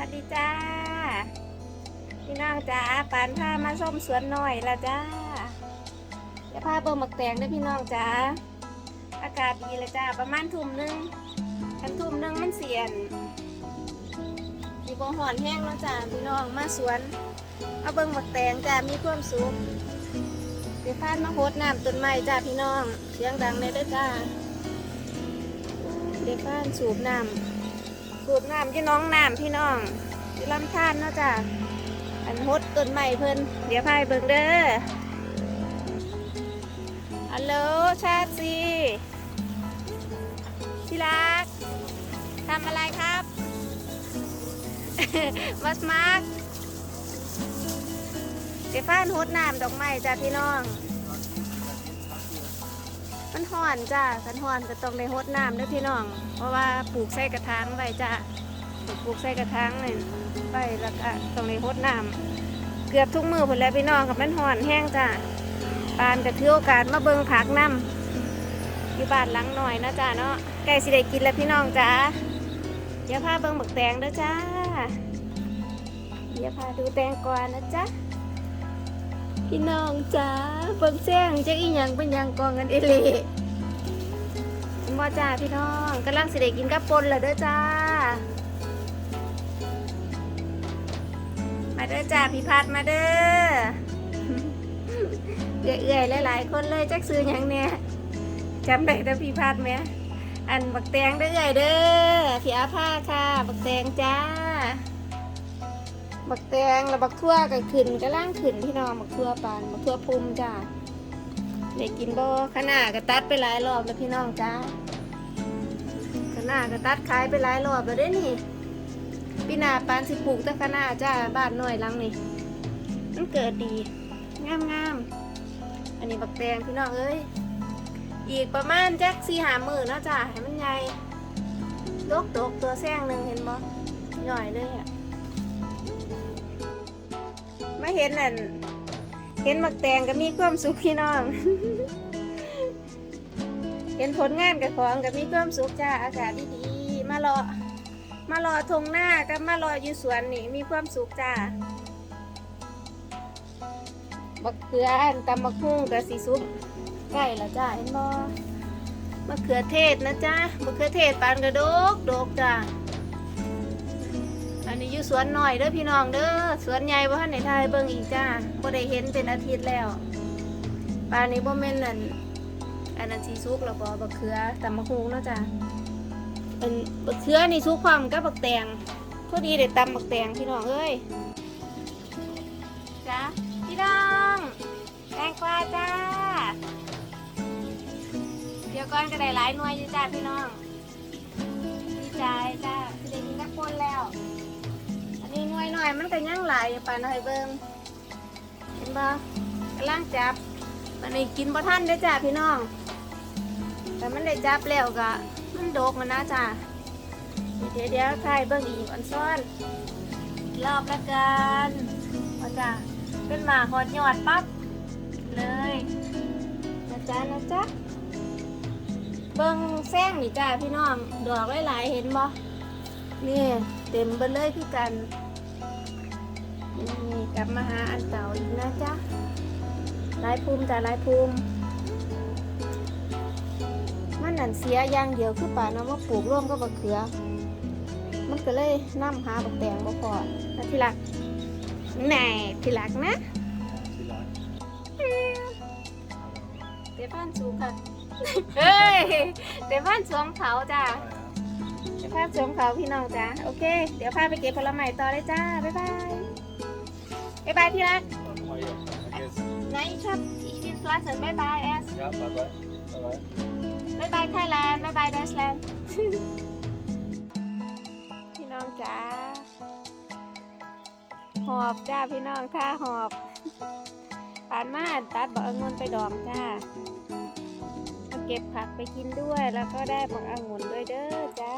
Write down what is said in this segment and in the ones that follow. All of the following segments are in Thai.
วัสดีจ้า พี่น้องจ้าปานพามาส้มสวนหน่อยละจ้าจะพาเบิ่งหมักแตงด้วยพี่น้องจ้า อากาศดีลยจ้า ประมาณทุ่มหนึงกันทุ่มหนึงมันเสียนมีบ่หอนแห้งแล้วจ้า พี่น้องมาสวน เอาเบิ่งหมักแตงจ้า มีความสุขเดี๋ยวพานมาโหดน้ำต้นไม้จ้าพี่น้อง เสียงดังเลยด้อจ้า เดี๋ยวพานสูบน้ำ สูบน้ำที่น้องน้ำพี่น้องที่ลำธารเนาะจ้ะอันฮดต้นใหม่เพิ่นเดี๋ยวพายเบิ่งเด้อฮัลโหลชาติซีที่รักทำอะไรครับวัสมาร์กเดี๋ยวฟ้านฮดน้ำดอกไม้จ้ะพี่น้อง อนจ้ากันห่อนก็ต้องได้ฮดน้ำเด้วยพี่น้อง เพราะว่าปลูกใส่กระถางไว้จ้าปลูกใส่กระถางนี่ไว้แล้วก็ต้องได้ฮดน้ำเกือบทุกมือผลแล้วพี่น้องกับมันห่อนแห้งจ้าปานก็ถือโอกาสมาเบิ่งผักน้ำอยู่บ้านหลังหน่อยนะจ้าเนาะใกล้สิได้กินแล้วพี่น้องจ้าเดี๋ยวพาเบิ่งหมึกแตงเด้อจ้าเดี๋ยวพาดูแตงก่อนะจ๊ะพี่น้องจ้าเบิ่งแซงจะอีหยังเป็นหยังกองกันเอหลี มาจ้าพี่น้องกำลังสิได้กินกับปนแล้วเด้อจ้า มาเด้อจ้าพี่พัดมาเด้อเอื่อยๆหลายๆ คนเลยจักซื้อหยังเนี่ยจำได้แต่พี่พัดไหมอันบักแตงเด้อเอื่อยเด้อพี่อาภาค่ะ บักแตงจ้า บักแตงแล้วบักทั่วก็ขึ้นกำลังขึ้นพี่น้องบักทั่วปานบักทั่วพุ่มจ้าได้กินบ่ขนาดก็ตัดไปหลายรอบแล้วพี่น้องจ้า คณะก็ตัดขายไปหลายรอบแล้วเด้นี่ปีหน้าปานสิปลูกต่คณะจ้าบ้านน้อยหลังนี่มันเกิดดีงามงามอันนี้บักแตงพี่น้องเอ้ยอีกประมาณแจักสี่หามือนะจ้าให้มันใหญ่ดกดกตัวแซงหนึ่งเห็นบ่ย่อยเลยอะไม่เห็นนั่นเห็นบักแตงก็มีความสุขพี่น้อง เห็นผลงานกับของกับมีความสุขจ้าอากาศดีๆมารอมารอทงหน้ากับมารออยู่สวนนี่มีความสุขจ้าบักเขืออันตำบักฮุ่งกับสีซุปใกล้แล้วจ้าเห็นบ่มะเขือเทศนะจ้ามะเขือเทศปานกระดกดกจ้าอันนี้อยู่สวนหน่อยเด้อพี่น้องเด้อสวนใหญ่บ่ทันในไทยเบิ่งอีกจ้าบ่ได้เห็นเป็นอาทิตย์แล้วปานนี้บ่แม่นนั่น อันนั้นสีซุกแล้วก็บักเขือตำมะฮุงเนาะจ้ะอันบักเขือนี่ซุกความกับบักแตงพอดีเด็ดตำบักแตงพี่น้องเอ้ยจ้ะพี่น้องแตงกวาจ้า เดี๋ยวก่อนก็ได้หลายหน่วยอยู่จ้าพี่น้องดีใจจ้าที่ได้กินนักปนแล้ว อันนี้หน่วยหน่อยมันก็ยังหลายอยู่ปานเอาให้เบิ่งเห็นบ่กำลังจับมันนี้กินบ่ท่านได้อจ้าพี่น้อง แต่มันได้จับแล้วก็มันโดกมันนะจ้าเดี๋ยวเดี๋ยวถ่ายเบิ่งอีกอันซ้อนรอบละกันว่าจ้าเป็นหมาหอดยอดปั๊บเลยนะจ๊ะนะจ๊ะเบิ่งแซงนี่จ้าพี่น้องดอกหลายๆเห็นบ่นี่เต็มไปเลยคือกันนี่กลับมาหาอันเก่าอีกนะจ๊ะลายภูมิแต่หลายภูมิมั นนั่นเสียอย่างเดียวคือป่าน้ำว่าปลูกร่วมก็บักเขือ มันก็เลยนํหาบักแตงบ่พอนะที่รักแหน่ที่รักนะเตฟ้านสูงค่ะเฮ้ยเตฟ้านสวมเขาจ้าเตฟ้านสวมเขาพี่น้องจ้าโอเค เดี๋ยวพาไปเก็บผลไม้ต่อเลยจ้าบ๊ายบายบ๊ายบายที่รัก Nein, ich hab, ich will Pflanzen. Bye bye, erst. Ja, bye bye. Bye bye. Bye bye, Thailand. Bye bye, Deutschland. พี่น้องจ้าหอบจ้าพี่น้องท่าหอบผ่านมาตัดบักองุ่นไปดองจ้ามาเก็บผักไปกินด้วยแล้วก็ได้บักองุ่นด้วยเด้อจ้า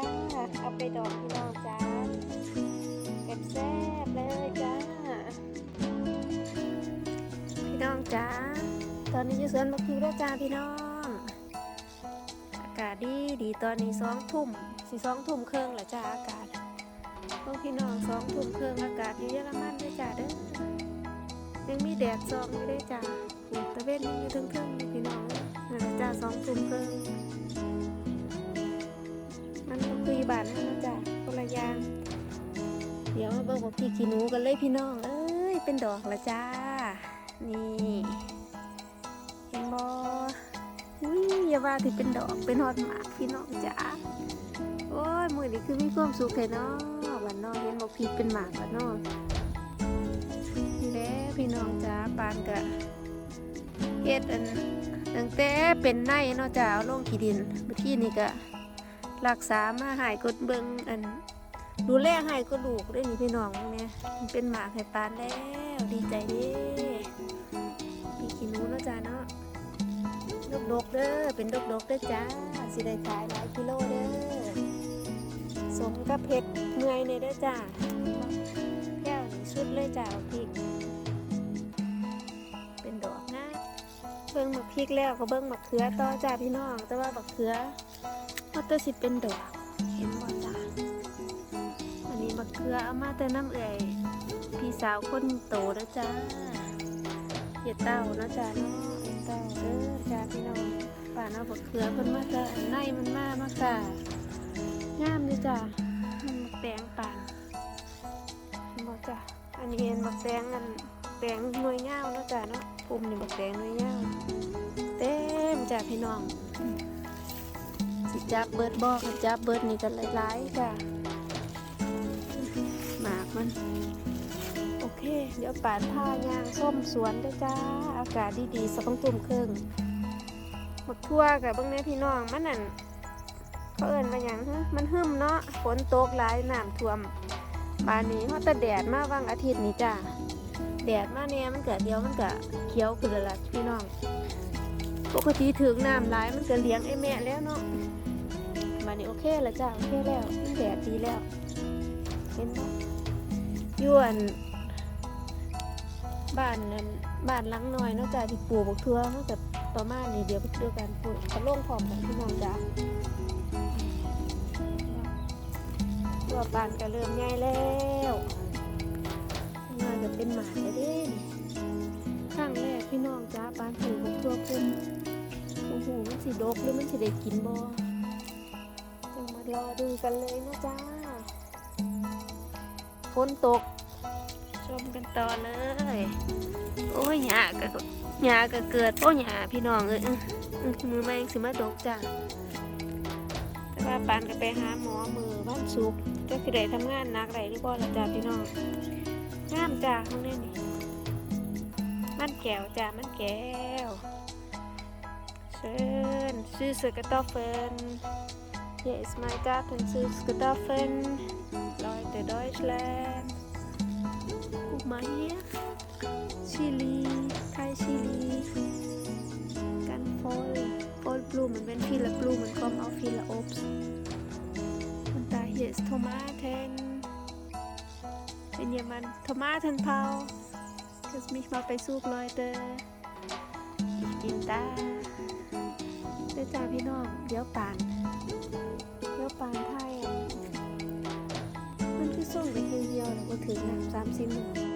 เอาไปดองพี่น้องจ้าแซ่บเลยจ้าพี่น้องจ้าตอนนี้อยู่สวนมะพริกแล้วจ้าพี่น้องากาศดีดีตอนนี้สองทุ่มสี่สองทุ่มครึ่งแล้วจ้าอากาศโอ้อ้พี่น้องสองทุ่มครึ่งอากาศอยู่เยอรมันด้วยจ้าเด้อยังมีแดดซองอยู่ด้จ้าตะเวนยังอยู่ทั้งเครื่องพี่น้องนั่นแหละจ้าสองทุ่มครึ่งมันก็คือบานนั่นนะจ้าคนละยางเดี๋ยวมาเบิ่งว่าพี่ขี้หนูกันเลยพี่น้องเอ้ยเป็นดอกละจ้านี่ อย่าว่าที่เป็นดอกเป็นฮอดหมากพี่น้องจ้าโอ้ยมือนี้คือมีความสุขเลยเนาะวันนอเห็นบอกพีเป็นหมากวันนอนี่แหละพี่น้องจ้าปานกะเฮ็ดอันตั้งแต่เป็นไนเนาะจ้าเอาลงขี้ดินเมื่อกี้นี่ก็รักษามาหายกดเบิงอันดูแลให้ก็ลูกได้นี่พี่น้องเนี่ยมันเป็นหมากให้ปานแล้วดีใจเดิพี่ขี้หนูเนาะจ้าเนาะ ดกดกๆเด้อเป็นดกดกๆเด้อจ้าสิได้ขายหลายกิโลเด้อสมกับเพชรเมื่อยในเด้อจ้าแก้วนี่สุดเลยจ้าพริก เป็นดอกนะเบิ่งมักพริกแล้วก็เบิ่งมักเขือต่อจ้าพี่น้องแต่ว่าบักเขือมันตัวสิเป็นดอกเห็นบ่จ้าอันนี้บักเขือเอามาแต่น้ำเอ่ยพี่สาวคนโตเด้อจ้าเห็ดเต้าเนะจ้าเนาะเห็ดเต้าเด้อ จ้าพี่น้องป่านเอาบักเขือเพิ่นมาแต่อันในมันมามากจ้างามเลยจ้ะมันบักแตงป่านบอกจ้ะอันนี้เป็นบักแตงอันแตงหน่วยเงาเนาะจ้ะเนาะปุ่มนี่บักแตงหน่วยเงาเต็มจ้ะพี่น้องสิจับเบิดบอกจับเบิดนี่กันหลายๆจ้ะหมากมันโอเค เดี๋ยวป่านผ้ายางส้มสวนด้วยจ้า อากาศดีๆสักตุ่มครึ่ง บักทั่วกับบางแน่พี่น้องมันนั่นเขาเอินว่าอย่างมันหึมเนาะฝนตกหลายน้ำท่วมบานนี้เขาะแต่แดดมาวังอาทิตย์นี้จ้าแดดมาเนี่ยมันเกิดเดียวมันก็เขียวขึ้นละพี่น้องปกติถึงน้ำหลายมันก็เลี้ยงไอ้แม่แล้วเนาะบานนี้โอเคแล้วจ้าโอเคแล้วแดดดีแล้วเห็นปะยวนบ้านนั้นบ้านหลังน้อยเนาะจ้าที่ปลูกบักทั่วมันก็ ประมาณนี้เดี๋ยวเดียวกันปลูกกระโล่งพร้อมกันพี่น้องจ้าตัวปานก็เริ่มใหญ่แล้วงานจะเป็นหมาแล้วเด้นข้างแรกพี่น้องจ้าปานถือกับตัวคุมโอ้โหมันสิดกหรือมันสิได้กินบ่ต้องมารอดูกันเลยนะจ้าฝนตก ชมกันต่อเลย โอ้ยหยาก็ หยาก็เกิดโอ้หยาพี่น้องเอ้ยมือแมงสิมาดกจ้าแต่ว่าปานก็ไปหาหมอมือวันศุกร์ก็คือได้ทำงานนักได้หรือบ่ละจ้าพี่น้องงามจ้าข้างในนี่มันแก้วจ้ามันแก้วเชิญซื้อสกตอเฟิน Hier ist mein Garten Süßkartoffeln Leute Deutschland guck mal hier ชิลีไทยชิลีกันโฟลโฟลบลูมันเป็นฟิลบลูมันก็มเอาฟิลโอปส์มันตาเฮสโทมาเทนเป็นเยอรมันโทมาเทนเพา dass mich mal Besuch, Leute. Ich bin da. เจ้าพี่น้อง เดี๋ยวปาน เดี๋ยวปานไทยมันคือส่งไปเทียวเดียวแล้วก็ถึงหนังสามสิบหนึ่ง